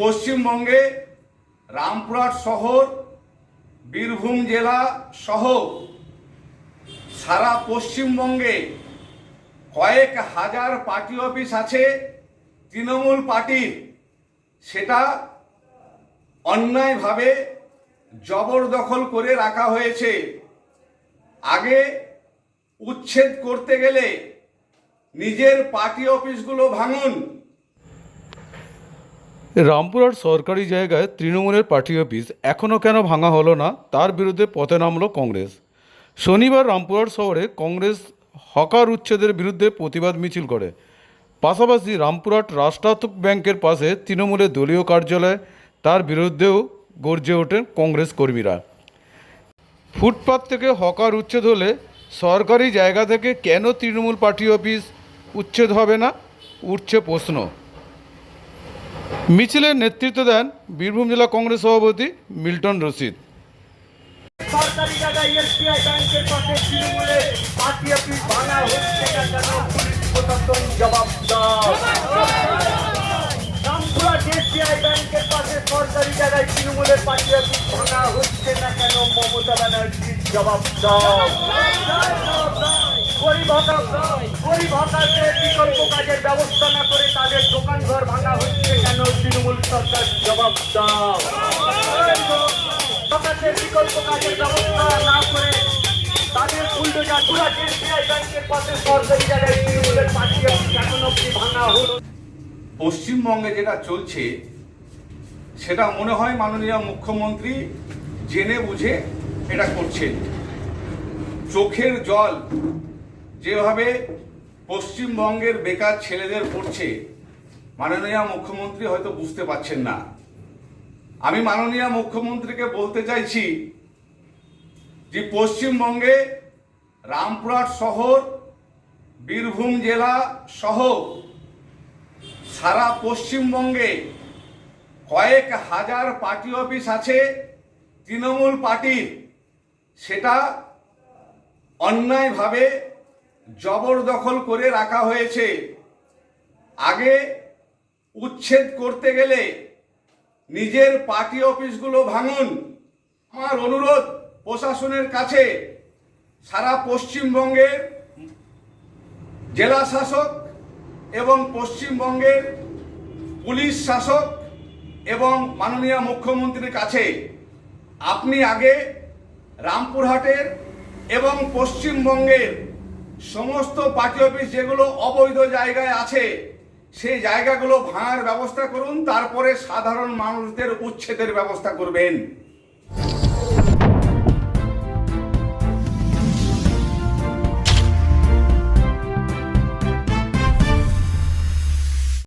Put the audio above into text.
পশ্চিমবঙ্গে রামপুরহাট শহর, বীরভূম জেলা সহ সারা পশ্চিমবঙ্গে কয়েক হাজার পার্টি অফিস আছে, তৃণমূল পার্টির সেটা অন্যায়ভাবে জবরদখল করে রাখা হয়েছে। আগে উচ্ছেদ করতে গেলে নিজের পার্টি অফিসগুলো ভাঙুন রামপুরহাট সরকারি জায়গায় তৃণমূলের পার্টি অফিস এখনও কেন ভাঙা হলো না? তার বিরুদ্ধে পথে নামল কংগ্রেস। শনিবার রামপুরহাট শহরে কংগ্রেস হকার উচ্ছেদের বিরুদ্ধে প্রতিবাদ মিছিল করে। পাশাপাশি রামপুরহাট রাষ্ট্রায়ত্ত ব্যাংকের পাশে তৃণমূলের দলীয় কার্যালয়, তার বিরুদ্ধেও গর্জে ওঠেন কংগ্রেস কর্মীরা। ফুটপাত থেকে হকার উচ্ছেদ হলে সরকারি জায়গা থেকে কেন তৃণমূল পার্টি অফিস উচ্ছেদ হবে না? উঠছে প্রশ্ন। মিছিলের নেতৃত্ব দেন বীরভূম জেলা কংগ্রেস সভাপতি মিল্টন রশিদ। ভাঙা জবাব ব্যাংকের ভাঙা হচ্ছে না কেন ব্যানার্জির জবাব দাও। বিকল্প কাজের ব্যবস্থা না করে তাদের দোকান ঘর ভাঙা তৃণমূল সরকার জবাব বিকল্প কাজের ব্যবস্থা না করে তাদের উল্টোটা ব্যাংকের পাশে সরকারি ভাঙা হলো। পশ্চিমবঙ্গে যেটা চলছে, সেটা মনে হয় মাননীয় মুখ্যমন্ত্রী জেনে বুঝে এটা করছেন। চোখের জল যেভাবে পশ্চিমবঙ্গের বেকার ছেলেদের পড়ছে, মাননীয় মুখ্যমন্ত্রী হয়তো বুঝতে পারছেন না। আমি মাননীয় মুখ্যমন্ত্রীকে বলতে চাইছি যে পশ্চিমবঙ্গে রামপুরহাট শহর, বীরভূম জেলা সহ সারা পশ্চিমবঙ্গে কয়েক হাজার পার্টি অফিস আছে, তৃণমূল পার্টির। সেটা অন্যায়ভাবে জবরদখল করে রাখা হয়েছে। আগে উচ্ছেদ করতে গেলে নিজের পার্টি অফিসগুলো ভাঙুন। আমার অনুরোধ প্রশাসনের কাছে, সারা পশ্চিমবঙ্গের জেলা শাসক এবং পশ্চিমবঙ্গের পুলিশ শাসক এবং মাননীয় মুখ্যমন্ত্রীর কাছে, আপনি আগে রামপুরহাটের এবং পশ্চিমবঙ্গের সমস্ত পার্টি অফিস যেগুলো অবৈধ জায়গায় আছে, সেই জায়গাগুলো ভাঙার ব্যবস্থা করুন, তারপরে সাধারণ মানুষদের উচ্ছেদের ব্যবস্থা করবেন।